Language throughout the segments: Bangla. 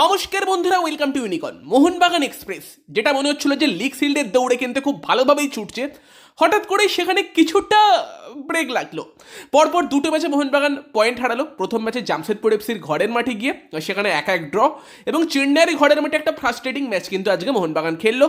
নমস্কার বন্ধুরা welcome to Unicorn Mohun Bagan express যেটা মনে হচ্ছিল যে লিগ শিল্ডের দৌড়ে কিন্তু খুব ভালোভাবেই ছুটছে। হঠাৎ করে সেখানে কিছুটা ব্রেক লাগল। পরপর দুটো ম্যাচে মোহনবাগান পয়েন্ট হারালো। প্রথম ম্যাচে জামশেদপুর এফসির ঘরের মাঠে গিয়ে, সেখানে এক এক ড্র এবং চেন্নাইয়ের ঘরের মাঠে একটা ফ্রাস্ট্রেটিং ম্যাচ কিন্তু আজকে মোহনবাগান খেললো,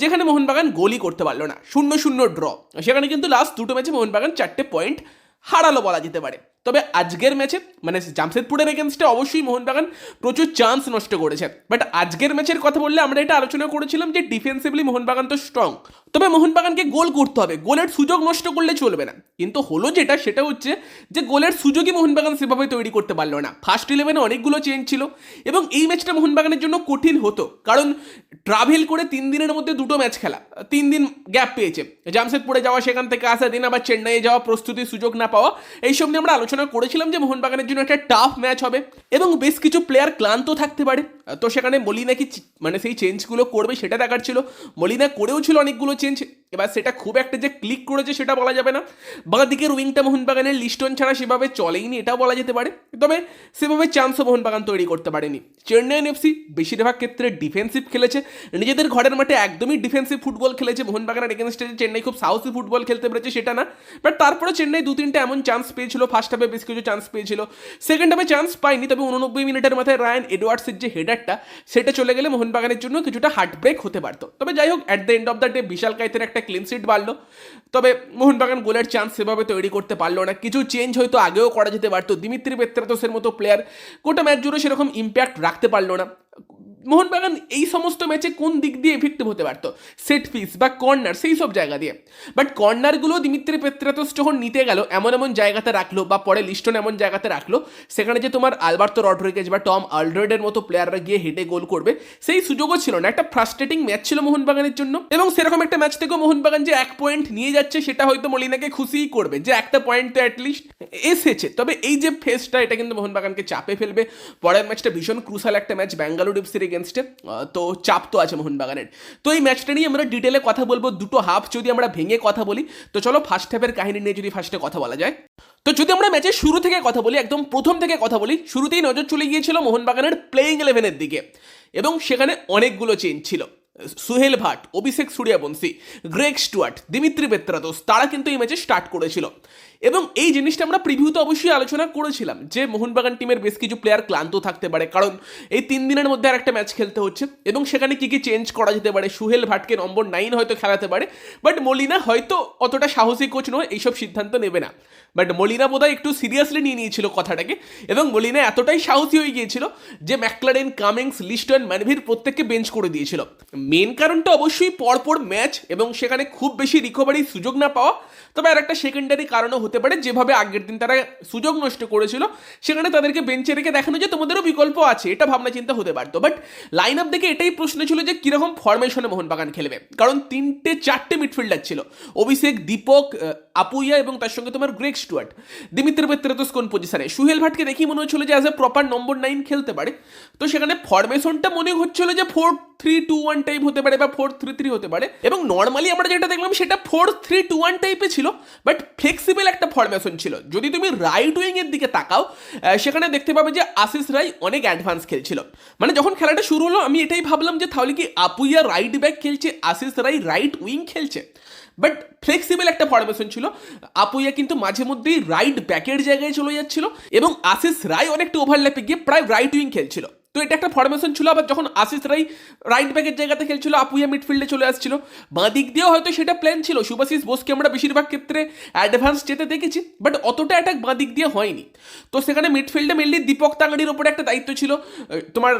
যেখানে মোহনবাগান গোলই করতে পারল না। শূন্য শূন্য ড্র সেখানে কিন্তু লাস্ট দুটো ম্যাচে মোহনবাগান চারটে পয়েন্ট হারালো বলা যেতে পারে। তবে আজকের ম্যাচে মানে জামশেদপুরের এগেনস্টে অবশ্যই মোহনবাগান প্রচুর চান্স নষ্ট করেছে। বাট আজকের ম্যাচের কথা বললে আমরা এটা আলোচনা করেছিলাম যে ডিফেন্সিভলি মোহনবাগান তো স্ট্রং তবে মোহনবাগানকে গোল করতে হবে। গোলের সুযোগ নষ্ট করলে চলবে না। কিন্তু হলো যেটা, সেটা হচ্ছে যে গোলের সুযোগই মোহনবাগান সেভাবে তৈরি করতে পারল না। ফার্স্ট ইলেভেনে অনেকগুলো চেঞ্জ ছিল এবং এই ম্যাচটা মোহনবাগানের জন্য কঠিন হতো। কারণ ট্রাভেল করে তিন দিনের মধ্যে দুটো ম্যাচ খেলা। তিন দিন গ্যাপ পেয়েছে। জামশেদপুরে যাওয়া, সেখান থেকে আসা, দিন আবার চেন্নাইয়ে যাওয়া প্রস্তুতির সুযোগ না পাওয়া, এইসব নিয়ে আমরা আলোচনা করেছিলাম যে মোহনবাগানের জন্য একটা টাফ ম্যাচ হবে এবং বেশ কিছু প্লেয়ার ক্লান্ত থাকতে পারে। তো সেখানে মলিনা কি মানে সেই চেঞ্জগুলো করবে সেটা দেখার ছিল। মলিনা করেও ছিল অনেকগুলো চেঞ্জ এবার সেটা খুব একটা যে ক্লিক করেছে সেটা বলা যাবে না। বাঁ দিকের উইংটা মোহনবাগানের লিস্টন ছাড়া সেভাবে চলেইনি, এটাও বলা যেতে পারে। তবে সেভাবে চান্সও মোহনবাগান তৈরি করতে পারেনি। চেন্নাইন এফসি বেশিরভাগ ক্ষেত্রে ডিফেন্সিভ খেলেছে। নিজেদের ঘরের মাঠে একদমই ডিফেন্সিভ ফুটবল খেলেছে মোহনবাগানের এগেনস্টে যে চেন্নাই খুব সাহসী ফুটবল খেলতে পেরেছে সেটা না। বাট তারপরে চেন্নাই দু তিনটে এমন চান্স পেয়েছিল ফার্স্ট হাফে বেশ কিছু চান্স পেয়েছিল। সেকেন্ড হাফে চান্স পায়নি, তবে উননব্বই মিনিটের মাথায় রায়ান এডওয়ার্ডসের যে হেডারটা সেটা চলে গেলে মোহনবাগানের জন্য কিছুটা হার্ট ব্রেক হতে পারতো। তবে যাই হোক at the end of the day Vishal কাইতের একটা ক্লিন সিট বাড়লো। তবে মোহনবাগান গোলের চান্স সেভাবে তৈরি করতে পারল না। কিছু চেঞ্জ হয়তো আগেও করা যেতে পারতো। দিমিত্রি পেত্রাতোসের মতো প্লেয়ার গোটা ম্যাচ জুড়ে সেরকম ইম্প্যাক্ট রাখতে পারল না। মোহনবাগান এই সমস্ত ম্যাচে কোন দিক দিয়ে এফেক্টিভ হতে পারতো? সেট পিস বা কর্নার সেই সব জায়গা দিয়ে। বাট কর্নারগুলো দিমিত্রি পেত্রাতোস যখন নিতে গেল, এমন এমন জায়গাতে রাখল বা পরে লিস্টন এমন জায়গাতে রাখল, সেখানে যে তোমার আলবার্তো রড্রিগেজ বা টম আলড্রেডের মতো প্লেয়াররা গিয়ে হেঁটে গোল করবে, সেই সুযোগও ছিল না। একটা ফ্রাস্ট্রেটিং ম্যাচ ছিল মোহনবাগানের জন্য। এবং সেরকম একটা ম্যাচ থেকেও মোহনবাগান যে এক পয়েন্ট নিয়ে যাচ্ছে, সেটা হয়তো মলিনাকে খুশিই করবে যে একটা পয়েন্ট তো অ্যাটলিস্ট এসেছে। তবে এই যে ফেসটা এটা কিন্তু মোহনবাগানকে চাপে ফেলবে। পরের ম্যাচটা ভীষণ ক্রুশাল একটা ম্যাচ ব্যাঙ্গালোর এফসির এগেনস্টে তো চাপ তো আছে মোহনবাগানের। তো এই ম্যাচটা নিয়ে আমরা ডিটেলে কথা বলব, দুটো হাফ যদি আমরা ভেঙে কথা বলি, তো চলো ফার্স্ট হাফের কাহিনী নিয়ে যদি ফার্স্টে কথা বলা যায়। তো যদি আমরা ম্যাচের শুরু থেকে কথা বলি, একদম প্রথম থেকে কথা বলি, শুরুতেই নজর চলে গিয়েছিল মোহনবাগানের প্লেইং ইলেভেনের দিকে। এবং সেখানে অনেকগুলো চেঞ্জ ছিল। Suhail Bhat, Abhishek Suryavanshi, Greg Stewart, Dimitri Petratos তারা কিন্তু এই ম্যাচে স্টার্ট করেছিল। এবং এই জিনিসটা আমরা প্রিভিউতে অবশ্যই আলোচনা করেছিলাম যে মোহনবাগান টিমের বেশ কিছু প্লেয়ার ক্লান্ত থাকতে পারে, কারণ এই তিন দিনের মধ্যে আর একটা ম্যাচ খেলতে হচ্ছে। এবং সেখানে কি কি চেঞ্জ করা যেতে পারে, সুহেল ভাটকে নম্বর নাইন হয়তো খেলাতে পারে বাট মলিনা হয়তো অতটা সাহসী কোচ নয়, এইসব সিদ্ধান্ত নেবে না। বাট মলিনা বোধহয় একটু সিরিয়াসলি নিয়ে নিয়েছিল কথাটাকে, এবং মলিনা এতটাই সাহসী হয়ে গিয়েছিল যে ম্যাকলারেন কামিংস লিস্টন ম্যানভির প্রত্যেককে বেঞ্চ করে দিয়েছিল। মেন কারণটা অবশ্যই পরপর ম্যাচ এবং সেখানে খুব বেশি রিকভারির সুযোগ না পাওয়া। তবে আর একটা সেকেন্ডারি কারণও হতে পারে, যেভাবে আগের দিন তারা সুযোগ নষ্ট করেছিল, সেখানে তাদেরকে বেঞ্চে রেখে দেখানো যে তোমাদেরও বিকল্প আছে, এটা ভাবনা চিন্তা হতে পারতো। বাট লাইন আপ দেখে এটাই প্রশ্ন ছিল যে কীরকম ফরমেশনে মোহনবাগান খেলবে। কারণ তিনটে, চারটে মিডফিল্ডার ছিল। অভিষেক, দীপক আপুইয়া এবং তার সঙ্গে তোমার গ্রেক স্টুয়ার্ট দিমিত্র পেত্রাতোস কোন পজিশনে সুহেল ভাটকে দেখি মনে হচ্ছিল যে as a proper number nine খেলতে পারে। তো সেখানে ফরমেশনটা মনে হচ্ছিল যে four three two one type হতে পারে বা ফোর থ্রি থ্রি হতে পারে। এবং নর্মালি আমরা যেটা দেখলাম সেটা ফোর থ্রি টু ওয়ান টাইপে ছিল বাট ফ্লেক্সিবল একটা ফরমেশন ছিল। যদি তুমি রাইট উইং এর দিকে তাকাও সেখানে দেখতে পাবে যে আশিস রাই অনেক অ্যাডভান্স খেলছিল। মানে যখন খেলাটা শুরু হলো, আমি এটাই ভাবলাম যে তাহলে কি আপুইয়া রাইট ব্যাক খেলছে, আশিস রাই রাইট উইং খেলছে? বাট ফ্লেক্সিবল একটা ফরমেশন ছিল। আপুইয়া কিন্তু মাঝে মধ্যেই রাইট ব্যাকের জায়গায় চলে যাচ্ছিল এবং আশিস রায় অনেকটা ওভারল্যাপে গিয়ে প্রায় রাইট উইং খেলছিল। তো এটা একটা ফরমেশন ছিল, আবার যখন আশিস রাই রাইট ব্যাকের জায়গাতে খেলছিল আপুইয়া মিডফিল্ডে চলে আসছিল। বাঁ দিক দিয়েও হয়তো সেটা প্ল্যান ছিল সুভাশিস বোসকে আমরা বেশিরভাগ ক্ষেত্রে অ্যাডভান্স যেতে দেখেছি বাট অতটা অ্যাটাক বাঁ দিক দিয়ে হয়নি। তো সেখানে মিডফিল্ডে মেনলি দীপক তাঙ্গাড়ির ওপরে একটা দায়িত্ব ছিল তোমার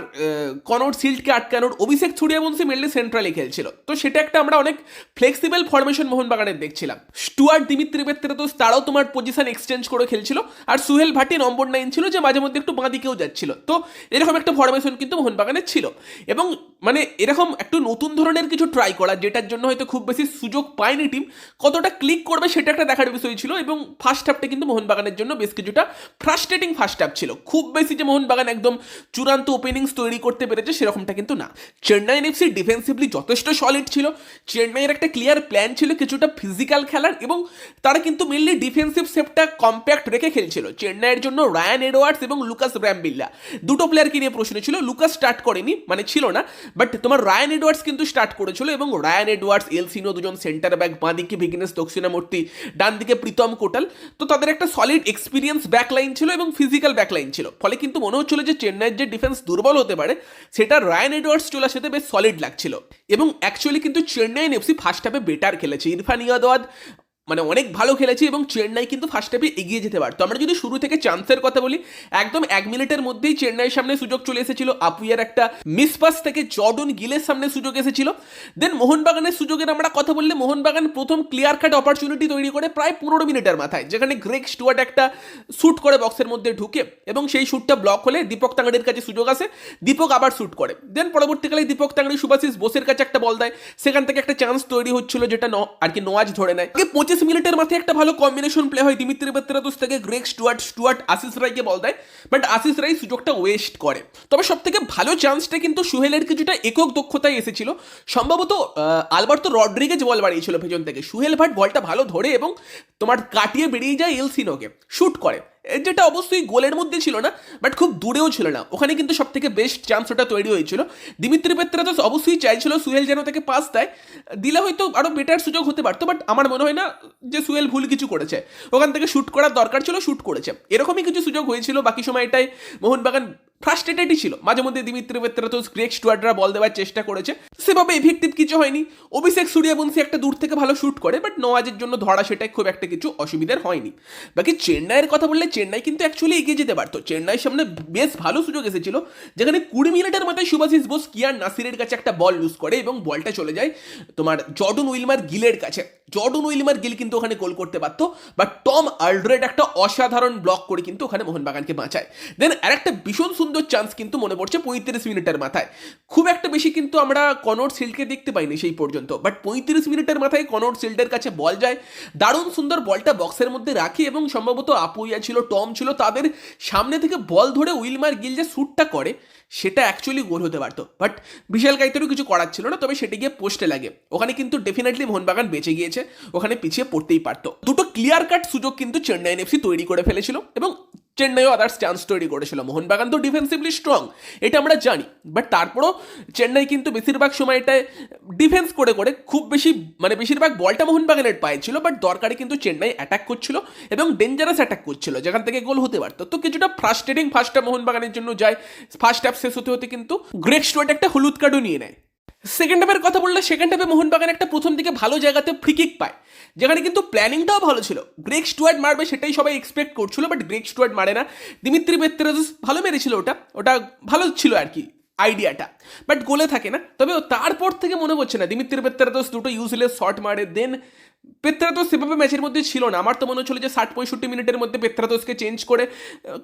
কনর সিল্ডকে আটকানোর। অভিষেক ছুড়িয়াবংশী মেনলি সেন্ট্রালে খেলছিল। তো সেটা একটা আমরা অনেক ফ্লেক্সিবল ফরমেশন মোহনবাগানের দেখছিলাম। স্টুয়ার্ট দিমিত্রি তো তারাও তোমার পজিশন এক্সচেঞ্জ করে খেলছিল, আর সুহেল ভাটি নম্বর নাইন ছিল, যে মাঝে মধ্যে একটু বাঁ দিকেও যাচ্ছিল। তো এরকম একটা ফরমেশন কিন্তু মোহনবাগানের ছিল। এবং মানে এরকম একটু নতুন ধরনের কিছু ট্রাই করা, যেটার জন্য হয়তো খুব বেশি সুযোগ পায়নি টিম কতটা ক্লিক করবে সেটা একটা দেখার বিষয় ছিল এবং ফার্স্ট হাফটা কিন্তু মোহনবাগানের জন্য বেশ কিছুটা ফ্রাস্ট্রেটিং ফার্স্ট হাফ ছিল। খুব বেশি যে মোহনবাগান একদম চূড়ান্ত ওপেনিংস তৈরি করতে পেরেছে সেরকমটা কিন্তু না। চেন্নাই এফসি ডিফেন্সিভলি যথেষ্ট সলিড ছিল। চেন্নাইয়ের একটা ক্লিয়ার প্ল্যান ছিল কিছুটা ফিজিক্যাল খেলার এবং তারা কিন্তু মেনলি ডিফেন্সিভ সেপটা কম্প্যাক্ট রেখে খেলছিল। চেন্নাইয়ের জন্য রায়ান এডওয়ার্ডস এবং লুকাস ব্র্যামবিল্লা দুটো প্লেয়ারকে নিয়ে প্রশ্ন পজিশনে ছিল, লুকাস স্টার্ট করেনি। মানে ছিল না বাট তোমার রায়ান এডওয়ার্ডস কিন্তু স্টার্ট করেছিল এবং রায়ান এডওয়ার্ডস এলসিনো দুজন সেন্টার ব্যাক বাঁ দিকে ভিগনেস দক্ষিণামূর্তি ডান দিকে প্রীতম কোটাল। তো তাদের একটা সলিড এক্সপিরিয়েন্স ব্যাক লাইন ছিল এবং ফিজিক্যাল ব্যাক লাইন ছিল। ফলে কিন্তু মনে হচ্ছিল যে চেন্নাইয়ের যে ডিফেন্স দুর্বল হতে পারে, সেটা রায়ান এডওয়ার্ডস চলে সাথে বেশ সলিড লাগছিল। এবং অ্যাকচুয়ালি কিন্তু চেন্নাই এফসি ফার্স্ট হাফে বেটার খেলেছে। ইরফান ইয়াদওয়াদ মানে অনেক ভালো খেলেছে এবং চেন্নাই কিন্তু ফার্স্ট হাফে এগিয়ে যেতে পারতো। আমরা যদি শুরু থেকে চান্সের কথা বলি, একদম এক মিনিটের মধ্যেই চেন্নাইয়ের সামনে সুযোগ চলে এসেছিল। আপুইয়ার একটা মিস পাস থেকে জর্ডন গিলের সামনে সুযোগ এসেছিল। দেন মোহনবাগানের সুযোগের আমরা কথা বললে মোহনবাগান প্রথম ক্লিয়ার কাট অপরচুনিটি তৈরি করে প্রায় পনেরো মিনিটের মাথায়, যেখানে গ্রেক স্টুয়ার্ট একটা শ্যুট করে বক্সের মধ্যে ঢুকে এবং সেই শ্যুটটা ব্লক হলে দীপক তাঙ্গাড়ির কাছে সুযোগ আসে, দীপক আবার শ্যুট করে। দেন পরবর্তীকালে দীপক তাঙ্গাড়ি সুভাষিস বোসের কাছে একটা বল দেয়। সেখান থেকে একটা চান্স তৈরি হচ্ছিল যেটা আর কি নোয়াজ ধরে নেয়। আগে মিলিটের মাথায় একটা ভালো কম্বিনেশন প্লে হয় দিমিত্রি বেত্রাদোস থেকে গ্রেক স্টুয়ার্ট স্টুয়ার্ট আশিস রায়কে বল দেয় বাট আশিস রায় সুযোগটা ওয়েস্ট করে। তবে সব থেকে ভালো চান্সটা কিন্তু সুহেলের কিছুটা একক দক্ষতায় এসেছিল। সম্ভবত আলবার্তো রড্রিগেজ বল বাড়িয়েছিল পেছন থেকে। সুহেল ভাট বলটা ভালো ধরে এবং তোমার কাটিয়ে বেরিয়ে যায় এলসিনোকে। শুট করে। যেটা অবশ্যই গোলের মধ্যে ছিল না বাট খুব দূরেও ছিল না। ওখানে কিন্তু সব থেকে বেস্ট চান্স ওটা তৈরি হয়েছিল। দিমিত্রি তো অবশ্যই চাইছিল সুহেল যেন তাকে পাস দেয়। দিলে হয়তো আরও বেটার সুযোগ হতে পারতো বাট আমার মনে হয় না যে সুহেল ভুল কিছু করেছে। ওখান থেকে শ্যুট করার দরকার ছিল শ্যুট করেছে। এরকমই কিছু সুযোগ হয়েছিল। বাকি সময়টাই মোহনবাগান ফ্রাস্ট্রেটেডই ছিল। মাঝে মধ্যে দিমিত্রি পেত্রাদোস গ্রেক স্টুয়ার্ডরা বল দেওয়ার চেষ্টা করেছে। সেভাবে এফেক্টিভ কিছু হয়নি। অভিষেক সূর্যবংশী একটা দূর থেকে ভালো শ্যুট করে বাট নওয়াজের জন্য ধরা সেটাই খুব একটা কিছু অসুবিধার হয়নি। বাকি চেন্নাইয়ের কথা বললে চেন্নাই কিন্তু অ্যাকচুয়ালি এগিয়ে যেতে পারতো। চেন্নাইয়ের সামনে বেশ ভালো সুযোগ এসেছিল, যেখানে কুড়ি মিনিটের মাথায় সুভাষিস বোস কিয়ার নাসিরের কাছে একটা বল লুজ করে এবং বলটা চলে যায় তোমার জর্ডন উইলমার গিলের কাছে। জর্ডন উইলমার গিল কিন্তু ওখানে গোল করতে পারতো বাট টম আলড্রেড একটা অসাধারণ ব্লক করে কিন্তু ওখানে মোহনবাগানকে বাঁচায়। দেন আরেকটা ভীষণ সুন্দর চান্স কিন্তু মনে পড়ছে পঁয়ত্রিশ মিনিটের মাথায়। খুব একটা বেশি কিন্তু আমরা কনর সিল্ডকে দেখতে পাইনি সেই পর্যন্ত। বাট পঁয়ত্রিশ মিনিটের মাথায় কনর সিল্ডের কাছে বল যায়। দারুণ সুন্দর বলটা বক্সের মধ্যে রাখি এবং সম্ভবত আপুইয়া ছিল, টম ছিল, তাদের সামনে থেকে বল ধরে উইলমার গিল যে শ্যুটটা করে, সেটা অ্যাকচুয়ালি গোল হতে পারতো। বাট বিশাল গাইতেরও কিছু করার ছিল না, তবে সেটি গিয়ে পোস্টে লাগে। ওখানে কিন্তু ডেফিনেটলি মোহনবাগান বেঁচে গিয়েছে, ওখানে পিছিয়ে পড়তেই পারতো। দুটো ক্লিয়ার কাট সুযোগ কিন্তু চেন্নাই এফসি তৈরি করে ফেলেছিল এবং চেন্নাইও আদার্স চান্স তৈরি করেছিল। মোহনবাগান তো ডিফেন্সিভলি স্ট্রং এটা আমরা জানি। বাট তারপরও চেন্নাই কিন্তু বেশিরভাগ সময় এটা ডিফেন্স করে করে খুব বেশি মানে বেশিরভাগ বলটা মোহনবাগানের পায়ে ছিল বাট দরকারে কিন্তু চেন্নাই অ্যাটাক করছিল এবং ডেঞ্জারাস অ্যাটাক করছিল, যেখান থেকে গোল হতে পারতো। তো কিছুটা ফ্রাস্ট্রেটিং ফার্স্টটা মোহনবাগানের জন্য যায় ফার্স্ট হাফ শেষ হতে হতে কিন্তু গ্রেক স্টুয়ার্ট একটা হলুদ কার্ডও নিয়ে নেয়। সেকেন্ড হাফের কথা বললে সেকেন্ড হাফে মোহনবাগান একটা প্রথম দিকে ভালো জায়গাতে ফ্রিকিক পায়। যেখানে কিন্তু প্ল্যানিংটাও ভালো ছিল। গ্রেক স্টুয়ার্ড মারবে সেটাই সবাই এক্সপেক্ট করছিল বাট গ্রেক স্টুয়ার্ড মারে না। দিমিত্রি পেত্রাজুস ভালো মেরেছিল ওটা। ওটা ভালো ছিল আর কি। আইডিয়াটা। বাট গোলে থাকে না। তবে তারপর থেকে মনে হচ্ছে না দিমিত্রি পেত্রাদোস দুটো ইউজলেস শট মারে দেন পেত্রাতোস সেভাবে ম্যাচের মধ্যে ছিল না। আমার তো মনে হচ্ছিল যে ষাট পঁয়ষট্টি মিনিটের মধ্যে পেত্রাতোসকে চেঞ্জ করে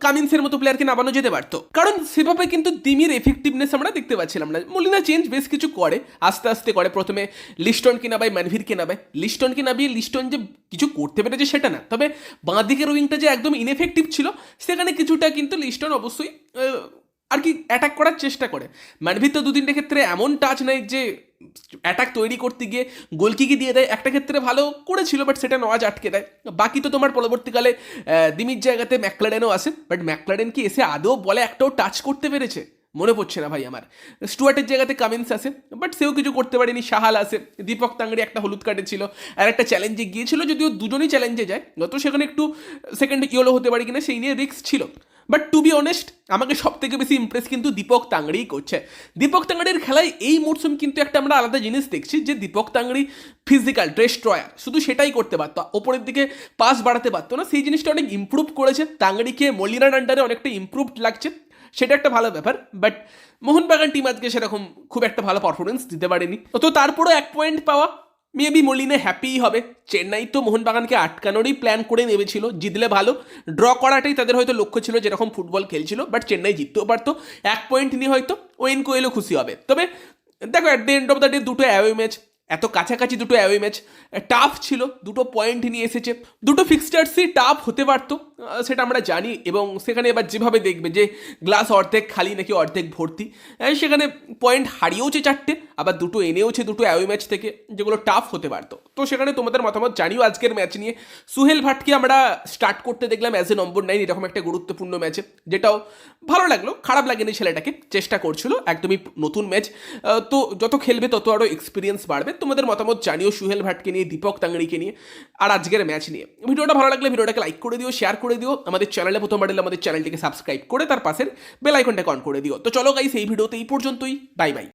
কামিন্সের মতো প্লেয়ারকে নামানো যেতে পারতো। কারণ সেভাবে কিন্তু দিমির এফেক্টিভনেস আমরা দেখতে পাচ্ছিলাম না। মলিনা চেঞ্জ বেশ কিছু করে, আস্তে আস্তে করে। প্রথমে লিস্টনকে নাবায় ম্যানভিরকে নাবায় লিস্টনকে নাবিয়ে লিস্টন যে কিছু করতে পেরেছে সেটা না। তবে বাঁ দিকের উইংটা যে একদম ইনএফেক্টিভ ছিল, সেখানে কিছুটা কিন্তু লিস্টন অবশ্যই আর কি অ্যাটাক করার চেষ্টা করে। ম্যানভিত তো দু তিনটে ক্ষেত্রে এমন টাচ নেই যে অ্যাটাক তৈরি করতে গিয়ে গোলকিকে দিয়ে দেয়, একটা ক্ষেত্রে ভালো করেছিল বাট সেটা নওয়াজ আটকে দেয়। বাকি তো তোমার পরবর্তীকালে দিমির জায়গাতে ম্যাকলাডেনও আসে বাট ম্যাকলাডেন কি এসে আদৌ বলে একটাও টাচ করতে পেরেছে? মনে পড়ছে না ভাই আমার। স্টুয়ার্টের জায়গাতে কামিন্স আসে বাট সেও কিছু করতে পারেনি। সাহাল আসে দীপক তাঙ্গড়ি একটা হলুদ কার্ডে ছিল, আর একটা চ্যালেঞ্জে গিয়েছিল, যদিও দুজনই চ্যালেঞ্জে যায়, গত সেখানে একটু সেকেন্ড ইয়েলো হতে পারে কিনা, সেই নিয়ে রিস্ক ছিল। বাট টু বি অনেস্ট আমাকে সব থেকে বেশি ইমপ্রেস কিন্তু দীপক তাংড়িই করছে। দীপক তাংড়ির খেলায় এই মরশুম কিন্তু একটা আমরা আলাদা জিনিস দেখছি, যে দীপক তাংড়ি ফিজিক্যাল ড্রেস্ট্রয়ার শুধু সেটাই করতে পারতো, ওপরের দিকে পাস বাড়াতে পারতো না, সেই জিনিসটা অনেক ইম্প্রুভ করেছে। তাংড়িকে মলিনার আন্ডারে অনেকটা ইম্প্রুভড লাগছে। সেটা একটা ভালো ব্যাপার বাট মোহনবাগান টিম আজকে সেরকম খুব একটা ভালো পারফরমেন্স দিতে পারেনি। তো তারপরেও এক পয়েন্ট পাওয়া মেবি মলিনে হ্যাপিই হবে। চেন্নাই তো মোহনবাগানকে আটকানোরই প্ল্যান করে নেমেছিল, জিতলে ভালো। ড্র করাটাই তাদের হয়তো লক্ষ্য ছিল যেরকম ফুটবল খেলছিল বাট চেন্নাই জিততেও পারতো। এক পয়েন্ট নিয়ে হয়তো ওয়েন কোয়েলও খুশি হবে। তবে দেখো at the end of the day দুটো অ্যাওয়ে ম্যাচ এত কাছাকাছি দুটো অ্যাওয়ে ম্যাচ টাফ ছিল, দুটো পয়েন্ট নিয়ে এসেছে। দুটো ফিক্সচার্সই টাফ হতে পারতো। সেটা আমরা জানি এবং সেখানে এবার যেভাবে দেখবে যে গ্লাস অর্ধেক খালি নাকি অর্ধেক ভর্তি সেখানে পয়েন্ট হারিয়েওছে চারটে, আবার দুটো এনেওছে, দুটো অ্যাওয়ে ম্যাচ থেকে, যেগুলো টাফ হতে পারতো। তো সেখানে তোমাদের মতামত জানিও আজকের ম্যাচ নিয়ে। সুহেল ভাটকে আমরা স্টার্ট করতে দেখলাম অ্যাজ এ নম্বর নাইন এরকম একটা গুরুত্বপূর্ণ ম্যাচে যেটাও ভালো লাগল, খারাপ লাগেনি ছেলেটাকে, চেষ্টা করছিল, একদমই নতুন ম্যাচ তো যত খেলবে তত আরও এক্সপিরিয়েন্স বাড়বে। তোমাদের মতামত জানিও সুহেল ভাটকে নিয়ে, দীপক তাংড়িকে নিয়ে, আর আজকের ম্যাচ নিয়ে। ভিডিওটা ভালো লাগলে ভিডিওটাকে লাইক করে দিও শেয়ার করে দিও, আমাদের চ্যানেলে প্রথম এলে আমাদের চ্যানেলটিকে সাবস্ক্রাইব করে তার পাশের বেল অন করে দিও। তো চলো গাইস এই ভিডিওতে এই পর্যন্তই। Bye bye